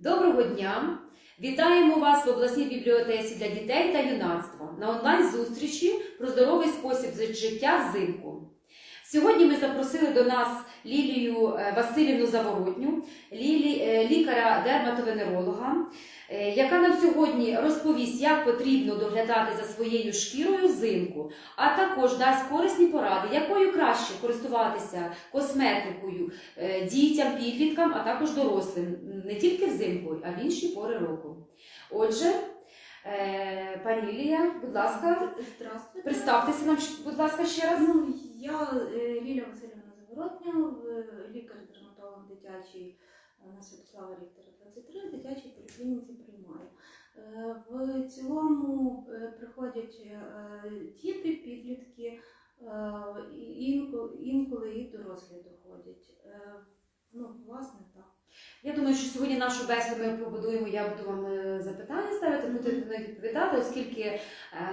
Доброго дня! Вітаємо вас в обласній бібліотеці для дітей та юнацтва на онлайн-зустрічі про здоровий спосіб життя взимку. Сьогодні ми запросили до нас Лілію е, Васильівну Заворотню, лілі- е, лікаря-дерматовенеролога, е, яка нам сьогодні розповість, як потрібно доглядати за своєю шкірою взимку, а також дасть корисні поради, якою краще користуватися косметикою дітям, підліткам, а також дорослим, не тільки взимку, а в інші пори року. Отже, пані Лілія, будь ласка, Здравствуйте. представтеся нам, будь ласка, ще раз. Ну, я Ліля Васильівна Заворотня, лікар-дерматолог дитячий е, на Святослава Ріктора 23, в дитячій поліклініці приймаю. Е, В цілому е, приходять е, діти, підлітки, е, інколи, і дорослі доходять. Е, Ну, власне, так. Я думаю, що сьогодні нашу бесіду ми побудуємо. Я буду вам е, запитання ставити, будете на них відповідати, оскільки е,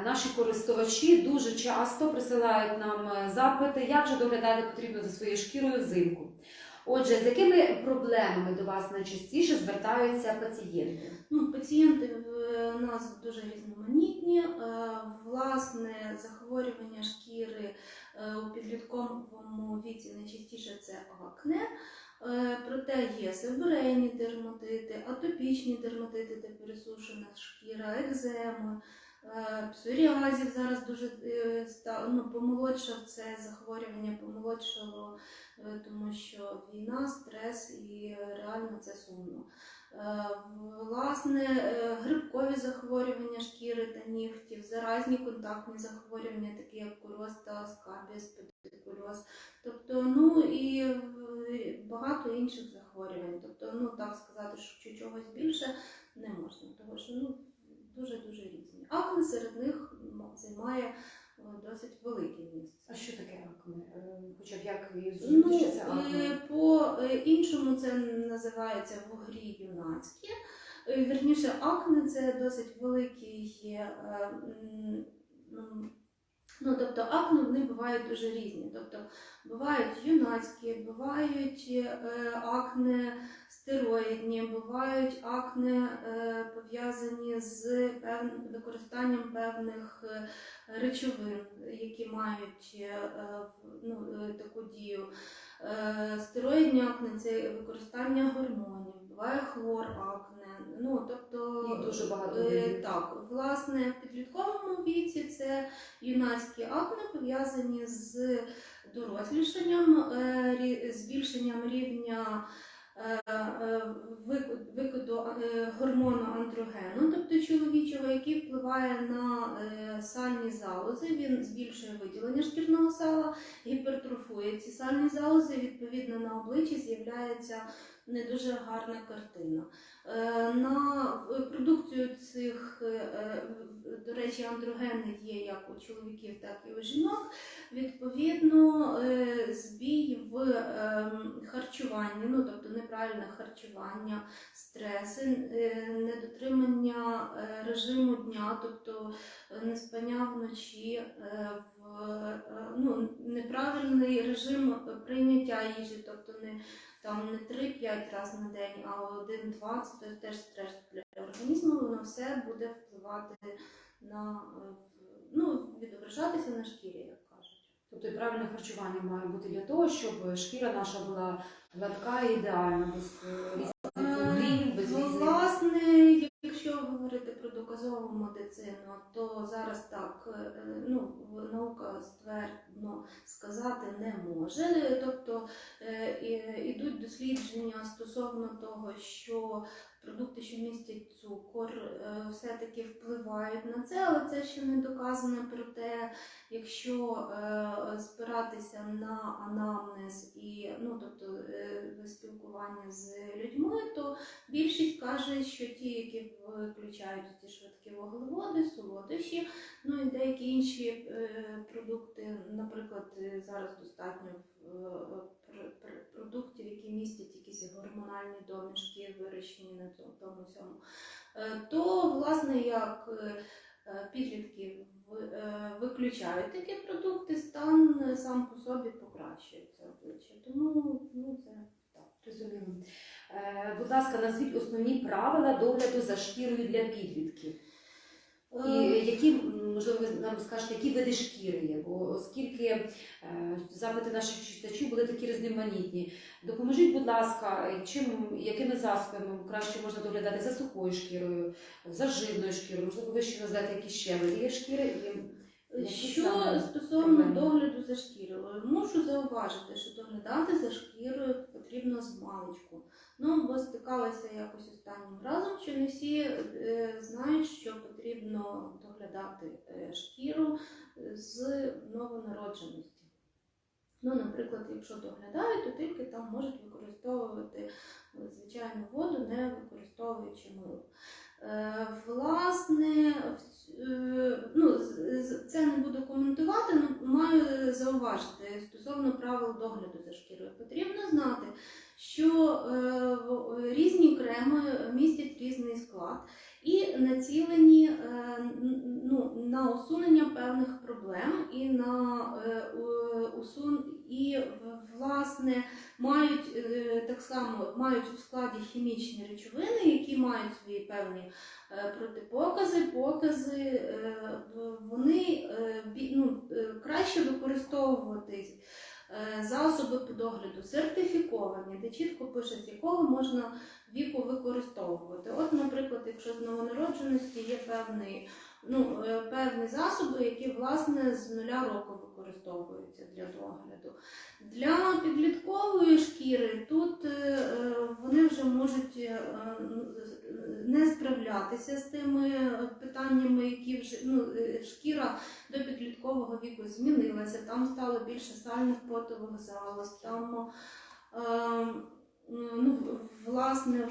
наші користувачі дуже часто присилають нам е, запити, як же доглядати потрібно за своєю шкірою взимку. Отже, з якими проблемами до вас найчастіше звертаються пацієнти? Ну, пацієнти в нас дуже різноманітні. Власне, захворювання шкіри у підлітковому віці найчастіше це акне. Е, Проте є себорейні дерматити, атопічні дерматити, де пересушена шкіра, екземи, е, псоріазів зараз дуже е, ну, помолодшав це захворювання, помолодшало, тому що війна, стрес і реально це сумно. Власне, грибкові захворювання шкіри та нігтів, заразні контактні захворювання, такі як куроз та скабіс, педикульоз, тобто, ну і е, багато інших захворювань. Тобто, ну так сказати, що чогось більше не можна, тому що ну дуже дуже різні. Акне серед них займає е, досить велике місце. А що таке акне? Е, Хоча б як Ну, що це акне? е, по е, іншому це називається вугрі юнацькі. Е, Вірніше, акне це досить великий. е, м, Ну, тобто акне вони бувають дуже різні. Тобто бувають юнацькі, бувають е, акне стероїдні, бувають акне е, пов'язані з пев- використанням певних е, речовин, які мають е, ну, е, таку дію. Е, Стероїдні акне це використання гормонів, буває хлор акне. Ну, тобто, Їх дуже багато е. Так, власне, в підлітковому віці це юнацькі акне пов'язані з дорослішанням, е, збільшенням рівня викиду е, гормону андрогену, тобто чоловічого, який впливає на е, сальні залози. Він збільшує виділення шкірного сала, гіпертрофує ці сальні залози. Відповідно на обличчі з'являється не дуже гарна картина. Е, На продукцію цих, е, е, до речі, андрогени є як у чоловіків, так і у жінок. Відповідно, збій в ем, харчуванні, ну тобто неправильне харчування, стреси, недотримання режиму дня, тобто неспання вночі, в, ну, неправильний режим прийняття їжі, тобто не там не 3-5 разів на день, а 1-2 це теж стрес для організму, воно все буде впливати на е, ну, відображатися на шкірі, як кажуть. Тобто і правильне харчування має бути для того, щоб шкіра наша була гладка і ідеальна, без е, різних фільтрів, без Е, різних. Власне, якщо говорити про доказову медицину, то зараз так е, ну, наука ствердно сказати не може. Тобто е, ідуть дослідження стосовно того, що продукти, що містять цукор, е, все-таки впливають на це, але це ще не доказано. Проте, якщо е, спиратися на анамнез і ну, тобто, е, спілкування з людьми, то більшість каже, що ті, які включають ці швидкі вуглеводи, солодощі, ну і деякі інші е, продукти, наприклад, е, зараз достатньо е, продуктів, які містять якісь гормональні домішки, вирощені на тому всьому, е, то власне як е, е, підлітки е, виключають такі продукти, стан е, сам по собі покращується обличчя. Тому ну, це так. Розуміло. Е, Будь ласка, назвіть основні правила догляду за шкірою для підлітків. І Е, які, можливо, ви нам скажете, які види шкіри є? Бо оскільки е, запити наших читачів були такі різноманітні. Допоможіть, будь ласка, чим, якими засобами краще можна доглядати за сухою шкірою, за жирною шкірою? Можливо, ви ще назвете якісь ще види шкіри? І Що стосовно догляду за шкірою, мушу зауважити, що доглядати за шкірою потрібно з маличку. Ну, бо стикалася якось останнім разом, що не всі е, знають, що потрібно доглядати е, шкіру з новонародженості. Ну, наприклад, якщо доглядають, то тільки там можуть використовувати е, звичайну воду, не використовуючи мило. Е, Власне, е, ну, це не буду коментувати, але маю зауважити стосовно правил догляду за шкірою. Потрібно знати, що е, різні креми містять різний склад і націлені ну, на усунення певних проблем і на усун і власне мають е, так само мають у складі хімічні речовини, які мають свої певні е, протипокази, покази. е, Вони ну, краще використовувати е, засоби по догляду сертифіковані, де чітко пише, якого можна віку використовувати. От, наприклад, якщо з новонародженості є певний, ну, е, певні засоби, які власне з нуля року використовуються для догляду. Для підліткової шкіри тут е, е, вони вже можуть не справлятися з тими питаннями, які вже ну, шкіра до підліткового віку змінилася. Там стало більше сальних потових залоз, там ну, власне.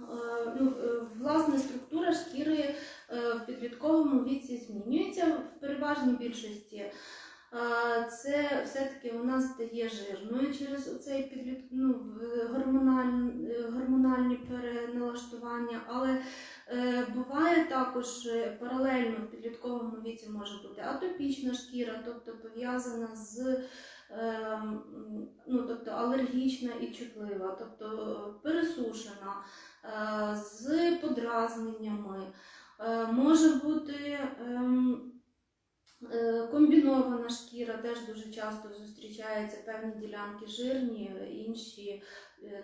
Е, ну, е, власне, структура шкіри е, в підлітковому віці змінюється в переважній більшості. Це все-таки вона стає жирною через оцей підліт... ну, гормональ... гормональні переналаштування, але е, буває також паралельно в підлітковому віці може бути атопічна шкіра, тобто пов'язана з ну, тобто алергічна і чутлива, тобто пересушена, е, з подразненнями. Е, Може бути ем, е, комбінована шкіра, теж дуже часто зустрічаються певні ділянки жирні, інші,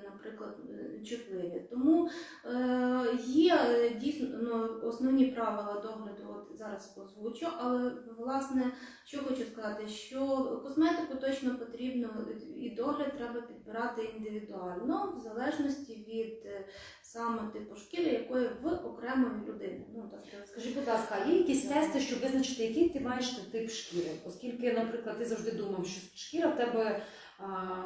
наприклад, е, чутливі. Тому е, є е, дійсно ну, основні правила догляду, от зараз озвучу, але власне що хочу сказати, що косметику точно потрібно і догляд треба підбирати індивідуально, в залежності від е, саме типу шкіри, якої в окремої людини. Ну, тобто, Скажи, будь ласка, є якісь тести, щоб визначити, який ти маєш тип шкіри? Оскільки, наприклад, ти завжди думав, що шкіра в тебе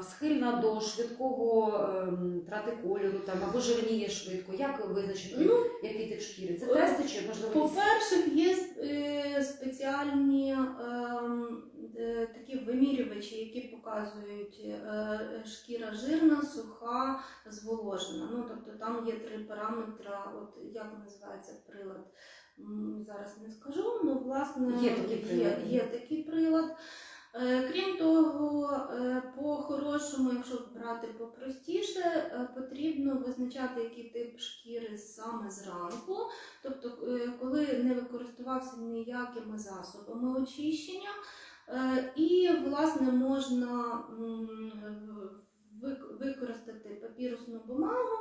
схильна до швидкого ем, трати кольору там, або жирніє швидко. Як визначити, Ну, який тип шкіри? Це тести чи можливо? По-перше, є е, спеціальні ем, е, такі вимірювачі, які показують е, шкіра жирна, суха, зволожена. Ну, тобто там є три параметри, от як називається прилад. Зараз не скажу, але власне Є такий прилад. Є, є такий прилад. Е, Крім того, е, по-хорошому, якщо брати попростіше, е, потрібно визначати, який тип шкіри саме зранку. Тобто, коли не використовувався ніякими засобами очищення, і власне можна використати папірусну бумагу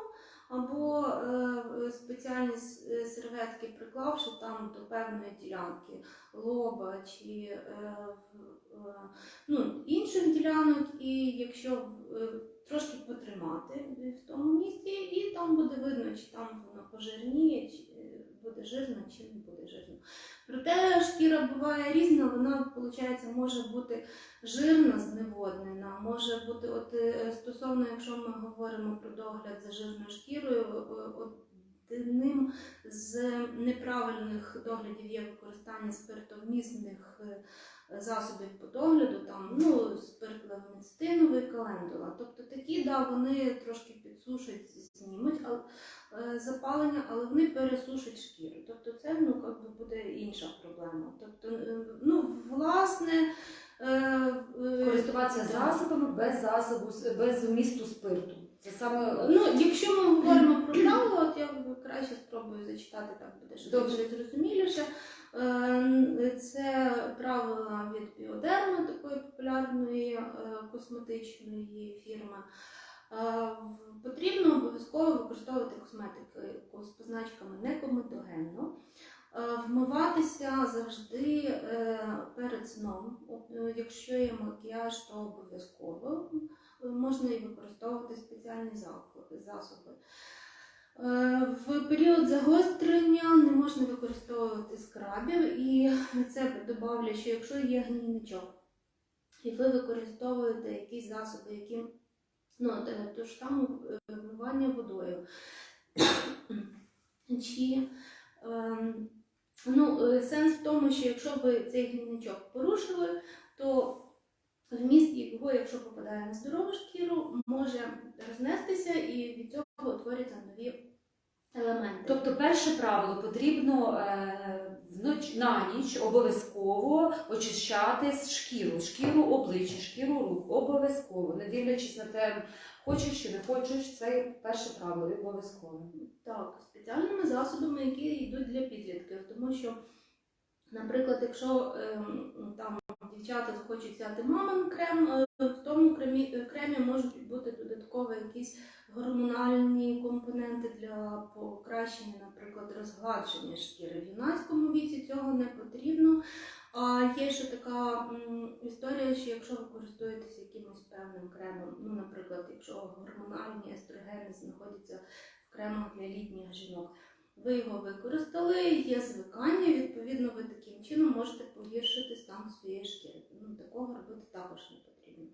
або е, спеціальні е, серветки, приклавши там до певної ділянки лоба чи е, ну, інших ділянок, і якщо трошки потримати в тому місці, і там буде видно, чи там воно пожирніє, чи буде жирно, чи не буде жирно. Проте шкіра буває різна, вона, виходить, може бути жирна, зневоднена, може бути, от е, стосовно, якщо ми говоримо про догляд за жирною шкірою, е, одним з неправильних доглядів є використання спиртовмісних е, засобів по догляду, там, ну, спирт левоміцетиновий, календула. Тобто такі, да, вони трошки підсушать, знімуть але, е, запалення, але вони пересушать шкіру. Тобто це ну, как би буде інша проблема. Тобто, е, ну, власне, Е, е, Користуватися засобами без засобу, без вмісту спирту. Це саме Ну, якщо ми говоримо про правила, от я краще спробую зачитати так буде, Добре. зрозуміліше. Е, Це правила від біодерми, такої популярної е, косметичної фірми. Е, Потрібно обов'язково використовувати косметику з позначками некомедогенно. Е, Вмиватися завжди перед сном. Якщо є макіяж, то обов'язково можна і використовувати спеціальні засоби. Е, В період загострення не можна використовувати скрабів, і це додавлю, що якщо є гнійничок, і ви використовуєте якісь засоби, які ну, ту ж саму е, вмивання водою. Чи ем, ну, е, сенс в тому, що якщо ви цей гнійничок порушили, то вміст його, якщо попадає на здорову шкіру, може рознестися і від цього утворюються нові елементи. Тобто, перше правило потрібно е, на ніч обов'язково очищати шкіру, шкіру обличчя, шкіру рук, обов'язково, не дивлячись на те, хочеш чи не хочеш, це перше правило обов'язково. Так, спеціальними засобами, які йдуть для підлітків, тому що, наприклад, якщо ем, там дівчата захочуть взяти мамин крем, е, в тому кремі, кремі можуть бути додатково якісь гормональні компоненти для покращення, наприклад, розгладження шкіри. В юнацькому віці цього не потрібно. А є ще така історія, що якщо ви користуєтесь якимось певним кремом, ну, наприклад, якщо гормональні естрогени знаходяться в кремах для літніх жінок, ви його використали, є звикання, відповідно, ви таким чином можете погіршити стан своєї шкіри. Ну, такого робити також не потрібно.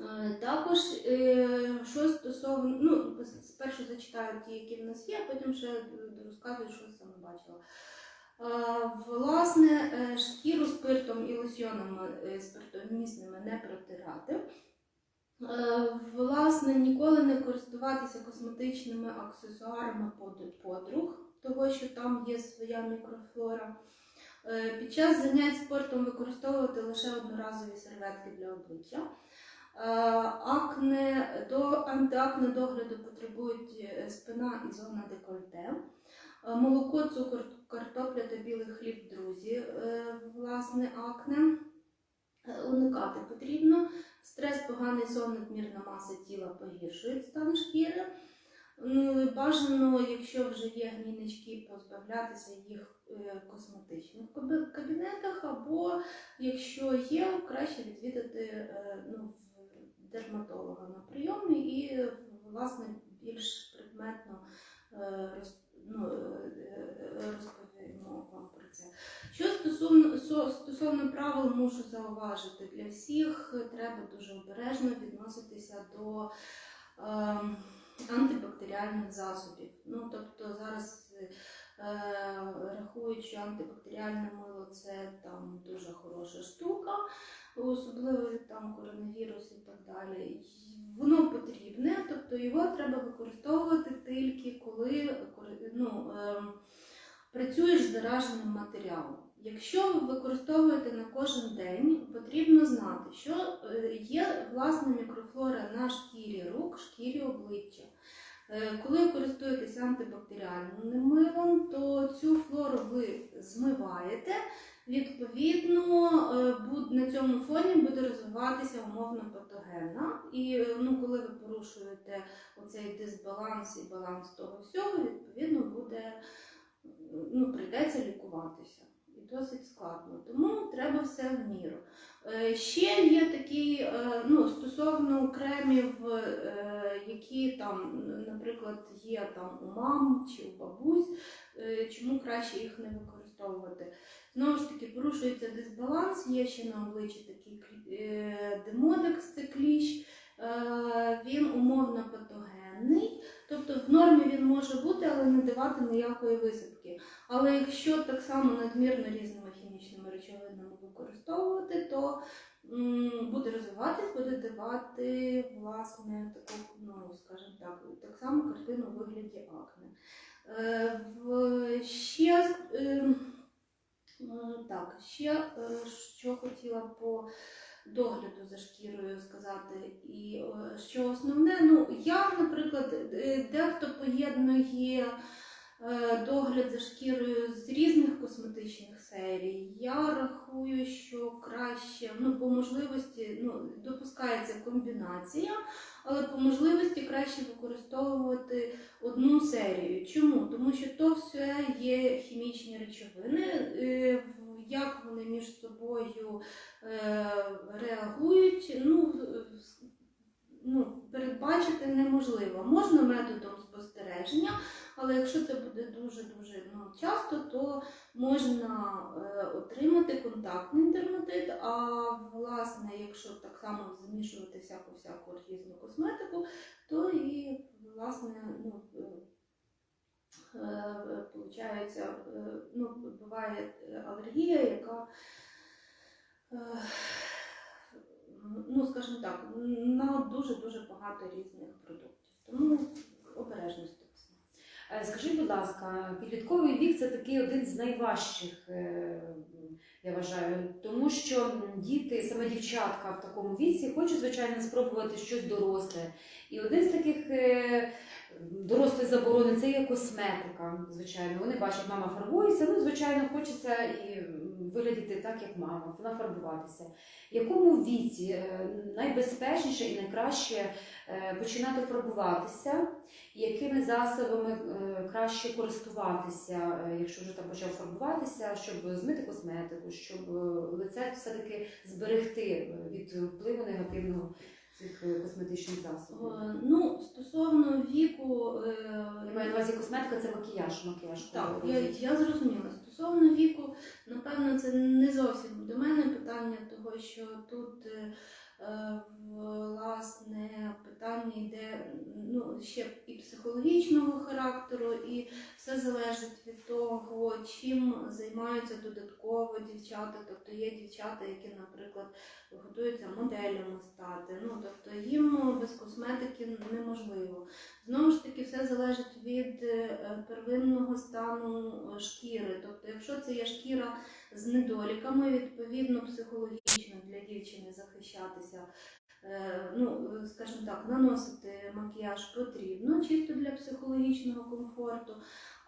Е, Також, е, що стосовно, ну, спершу зачитаю ті, які в нас є, а потім ще розказую, що саме бачила. Е, Власне, шкіру спиртом і лосьонами е, спиртомісними не протирати. Власне, ніколи не користуватися косметичними аксесуарами под- подруг, того що там є своя мікрофлора. Під час занять спортом використовувати лише одноразові серветки для обличчя. Е, Акне до антиакне догляду потребують е, спина і зона декольте. Е, Молоко, цукор, картопля та білий хліб, друзі, власне, акне. Уникати потрібно. Стрес, поганий сон, надмірна маса тіла погіршують стан шкіри. Ну, Бажано, якщо вже є гнійнички, позбавлятися їх в косметичних кабінетах, або якщо є, краще відвідати ну, дерматолога на прийомі і власне більш предметно е, ну, е, розповімо вам про це. Що стосовно, стосовно правил, мушу зауважити, для всіх треба дуже обережно відноситися до ем, антибактеріальних засобів. Ну, тобто зараз е, рахують, що антибактеріальне мило це там дуже хороша штука, особливо там коронавірусу і так далі. Воно потрібне, тобто його треба використовувати тільки коли ну, ем, працюєш з зараженим матеріалом. Якщо ви використовуєте на кожен день, потрібно знати, що е, є власна мікрофлора на шкірі рук, шкірі обличчя. Е, Коли ви користуєтеся антибактеріальним милом, то цю флору ви змиваєте. Відповідно, е, на цьому фоні буде розвиватися умовно патогенна. І е, ну, коли ви порушуєте оцей дисбаланс і баланс того всього, відповідно буде ну, прийдеться лікуватися. Досить складно. Тому треба все в міру. Е, Ще є такі, е, ну, стосовно кремів, е, які там, наприклад, є там у мам чи у бабусь, чому краще їх не використовувати. Знову ж таки, порушується дисбаланс, є ще на обличчі такий демодекс, це кліщ, він умовно патогенний. Тобто в нормі він може бути, але не давати ніякої висипки. Але якщо так само надмірно різними хімічними речовинами використовувати, то буде розвиватись, буде давати власне таку, ну скажімо так, так само картину у вигляді акне. Е, ще е, Е, Так, ще е, що хотіла по догляду за шкірою сказати, і що основне, ну я, наприклад, дехто поєднує догляд за шкірою з різних косметичних серій. Я рахую, що краще, ну по можливості, ну допускається комбінація, але по можливості краще використовувати одну серію. Чому? Тому що то все є хімічні речовини, е, як вони між собою е, реагують, ну, е, ну, передбачити неможливо. Можна методом спостереження, але якщо це буде дуже-дуже ну, часто, то можна е, отримати контактний дерматит, а власне, якщо так само змішувати всяку-всяку різну косметику, то і власне ну, е, е, получається, е, ну, буває алергія, яка, е, ну, скажімо так, на дуже-дуже багато різних продуктів. Тому обережності. Е, Скажіть, будь ласка, підлітковий вік це такий один з найважчих, е, я вважаю, тому що діти, саме дівчатка в такому віці, хочуть, звичайно, спробувати щось доросле. І один з таких е, дорослих заборони це є косметика. Звичайно, вони бачать, мама фарбується. Ну, звичайно, хочеться і виглядати так, як мама, нафарбуватися. В якому віці е, найбезпечніше і найкраще е, починати фарбуватися? якими засобами е, краще користуватися, якщо вже там почав фарбуватися, щоб змити косметику, щоб лице все-таки зберегти від впливу негативного цих е, косметичних засобів. Е, Ну, стосовно віку, е, Я маю на увазі косметика це макіяж, макіяж. Так, я, я зрозуміла. Стосовно віку, напевно, це не зовсім до мене питання, того що тут власне питання йде ну, ще і психологічного характеру, і все залежить від того, чим займаються додатково дівчата. Тобто є дівчата, які, наприклад, готуються моделями стати. Ну тобто їм без косметики неможливо. Знову ж таки, все залежить від е, первинного стану е, шкіри. Тобто, якщо це є шкіра з недоліками, відповідно психологічно для дівчини захищатися, е, ну, е, скажімо так, наносити макіяж потрібно чисто для психологічного комфорту.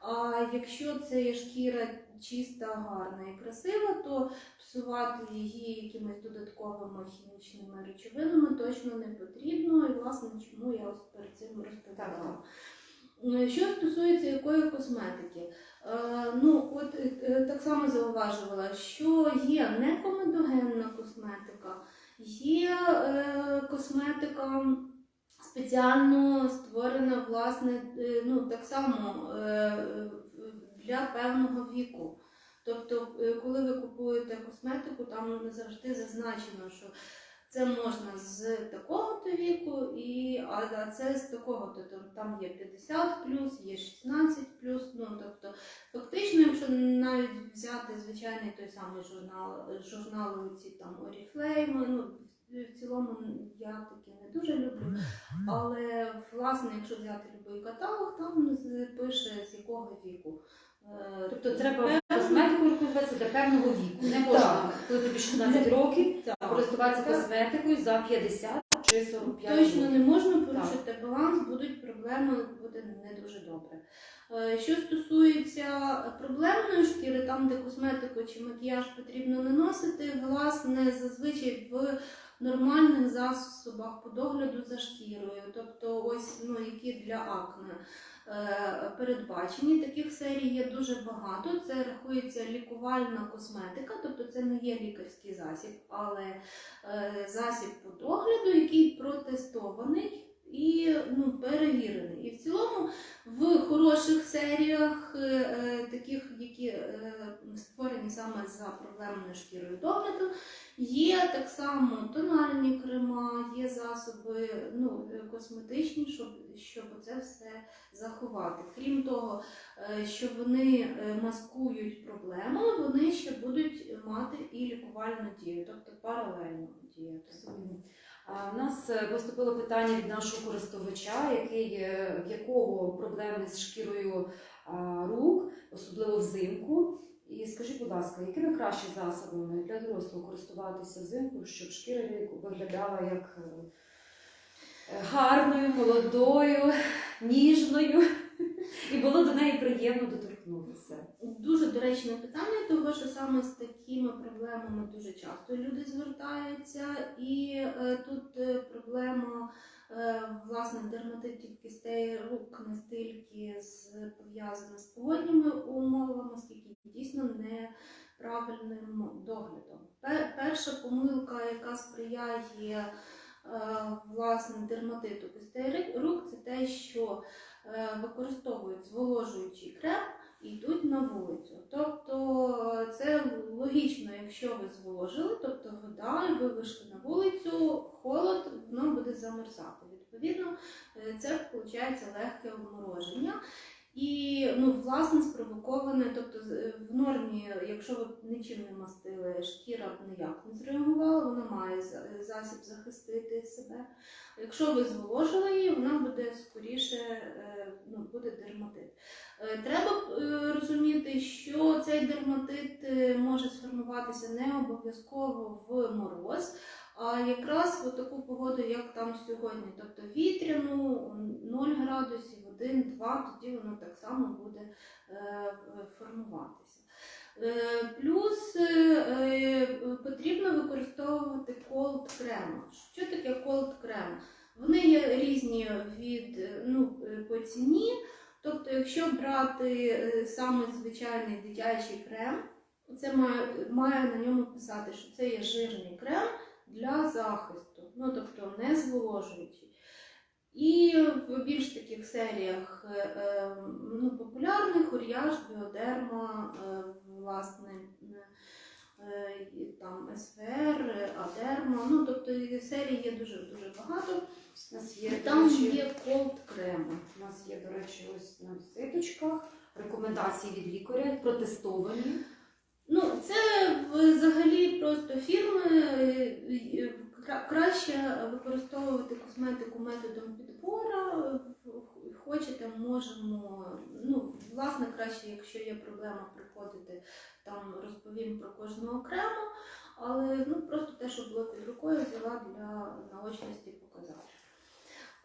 А якщо це є шкіра чиста, гарна і красива, то псувати її якимись додатковими хімічними речовинами точно не потрібно. І власне чому я ось перед цим розповідала. Е, Що стосується якої косметики, е, ну от е, так само зауважувала, що є некомедогенна косметика, є косметика спеціально створена, власне, ну так само для певного віку. Тобто, коли ви купуєте косметику, там не завжди зазначено, що це можна з такого-то віку, і, а, це з такого-то. Там є 50 є 16 Ну, тобто, фактично, якщо навіть взяти звичайний той самий журнал, журнали ці там Oriflame, ну, в цілому я такі не дуже люблю. Але власне, якщо взяти будь-який каталог, там пише з якого віку. Е, Тобто треба косметику до певного віку. Не можна, коли тобі 16 років, користуватися косметикою за 50 чи 45 Точно не можна порушити баланс, будуть проблеми, буде не дуже добре. Е, Що стосується проблемної шкіри, там, де косметику чи макіяж потрібно наносити, власне, зазвичай в нормальних засобах по догляду за шкірою, тобто ось ну, які для акне передбачені. Таких серій є дуже багато. Це рахується лікувальна косметика, тобто це не є лікарський засіб, але е, засіб по догляду, який протестований і ну, перевірений. І в цілому в хороших серіях, е, е, таких, які е, створені саме за проблемною шкірою догляду, є так само тональні крема, є засоби ну, косметичні, щоб, щоб це все заховати. Крім того, е, що вони е, маскують проблему, вони ще будуть мати і лікувальну дію, тобто паралельно діяти. А в нас е, поступило питання від нашого користувача, який, в якого проблеми з шкірою рук, особливо взимку. І скажіть, будь ласка, якими кращими засобами для дорослого користуватися взимку, щоб шкіра виглядала як е, гарною, молодою, ніжною, і було до неї приємно доторкнутися? Дуже доречне питання, тому що саме з такими проблемами дуже часто люди звертаються, і е, тут е, проблема е, власне дерматитів кістей рук не стільки пов'язана з погодніми умовами, скільки дійсно неправильним доглядом. Перша помилка, яка сприяє власне дерматиту кістей рук, це те, що використовують зволожуючий крем і йдуть на вулицю. Тобто е, це логічно, якщо ви зволожили, тобто вода, ви вийшли на вулицю, холод, воно буде замерзати. Відповідно, е, це виходить легке обмороження. І ну, власне спровоковане, тобто в нормі, якщо ви нічим не мастили, шкіра ніяк не зреагувала, вона має засіб захистити себе. Якщо ви зволожили її, вона буде скоріше е, ну, буде дерматит. Е, Треба е, розуміти, що цей дерматит е, може сформуватися не обов'язково в мороз, а якраз в таку погоду, як там сьогодні, тобто вітряну, 0 градусів, 1-2, тоді воно так само буде формуватися. Плюс потрібно використовувати колд крем. Що таке колд крем? Вони є різні від ну, по ціні. Тобто, якщо брати е, саме звичайний дитячий крем, це має, має на ньому писати, що це є жирний крем для захисту, ну тобто не зволожуючий. І в більш таких серіях е, е, ну, популярних Ур'яж, Біодерма, власне, там СВР, Адерма. Ну, тобто серій є дуже дуже багато. У нас є, Там речі, є колд креми. у нас є, до речі, ось на ситочках рекомендації від лікаря, протестовані. Ну, це взагалі просто фірми. е, е, кра- Краще використовувати косметику методом підбору. Хочете, можемо. Ну, власне, краще, якщо є проблема, приходити там розповім про кожного окремо, але ну просто те, що було під рукою, взяла для наочності показати.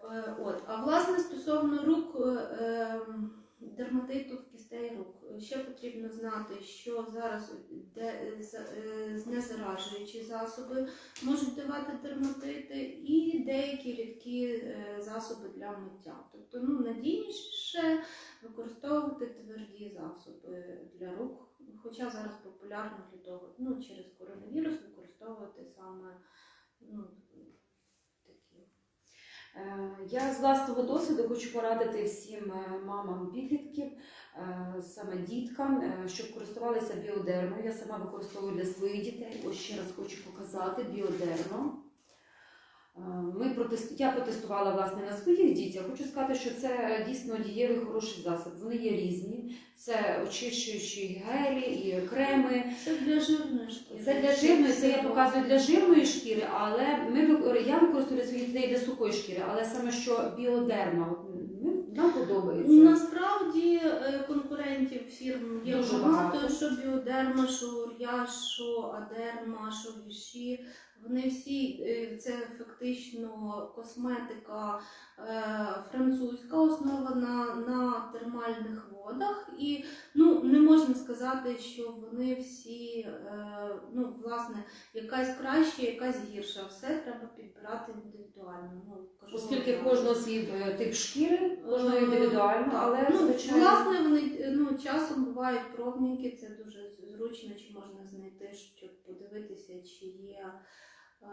Е, От, а власне стосовно рук. е, ем, дерматиту в кістей рук. Ще потрібно знати, що зараз е, незаражуючі засоби можуть давати дерматити і деякі рідкі засоби для миття. Тобто ну, надійніше використовувати тверді засоби для рук. Хоча зараз популярно для того, ну, через коронавірус використовувати саме ну, такі. Е, Я з власного досвіду хочу порадити всім е, мамам підлітків, е, саме діткам, щоб користувалися біодермою. Я сама використовую для своїх дітей. Ось ще раз хочу показати біодермо. Е, Ми протест... Я протестувала власне на своїх дітях. Хочу сказати, що це дійсно дієвий хороший засіб. Вони є різні. Це очищуючі гелі і креми. Це для жирної шкіри. Це для жирної, це я показую для жирної шкіри, але ми я використовую своїх дітей для сухої шкіри, але саме що біодерма, ну, нам подобається. Насправді е, конкурентів фірм є Дуже багато, багато. що біодерма, що ур'яж, що адерма, що віші. Вони всі е, це фактично косметика е, французька, основана на термальних водах. І ну, не можна сказати, що вони всі, е, ну, власне, якась краща, якась гірша. Все треба підбирати індивідуально. Ну, кажу Оскільки кожного свій тип шкіри, кожного Е, індивідуально, але ну, звичайно. власне вони ну, часом бувають пробники, це дуже зручно, чи можна знайти, щоб подивитися, чи є. Е,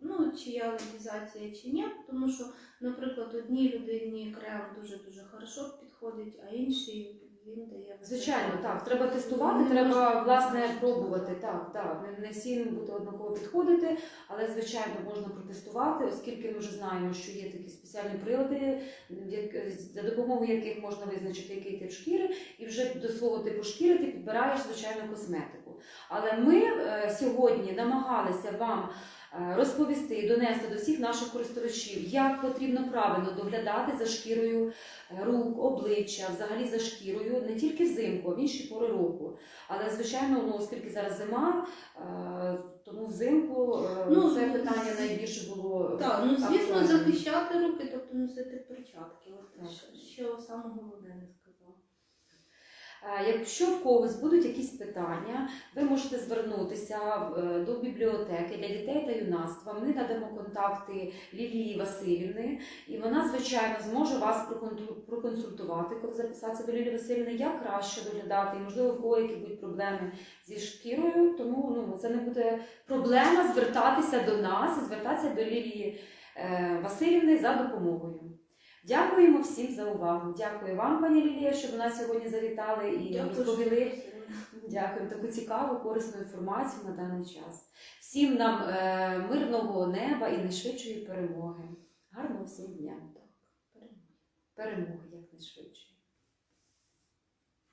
Ну, чи є алергізація чи ні, тому що, наприклад, одній людині крем дуже дуже хорошо підходить, а іншій він дає Звичайно, так. Треба тестувати, Не треба власне пробувати. Так, так. Не, не всім буде однаково підходити, але звичайно можна протестувати, оскільки ми вже знаємо, що є такі спеціальні прилади, як- за допомогою яких можна визначити, який тип шкіри, і вже до свого типу шкіри ти підбираєш звичайно косметику. Але ми е, сьогодні намагалися вам розповісти донести до всіх наших користувачів, як потрібно правильно доглядати за шкірою е, рук, обличчя, взагалі за шкірою, не тільки взимку, а в інші пори року. Але, звичайно, ну, оскільки зараз зима, е, тому взимку е, Ну, це питання найбільше було. Так, ну звісно, захищати руки, тобто носити перчатки. От що- що саме головне. Е, Якщо в когось будуть якісь питання, ви можете звернутися е, до бібліотеки для дітей та юнацтва. Ми надамо контакти Лілії Васильівни, і вона, звичайно, зможе вас проконсультувати, коли записатися до Лілії Васильівни, як краще доглядати, і можливо, в кого які будуть проблеми зі шкірою. Тому ну, це не буде проблема звертатися до нас і звертатися до Лілії е, Васильівни за допомогою. Дякуємо всім за увагу. Дякую вам, пані Лілія, що ви нас сьогодні завітали і розповіли. Дякую таку цікаву, корисну інформацію на даний час. Всім нам е, мирного неба і найшвидшої перемоги. Гарного всім дня. Перемоги якнайшвидше.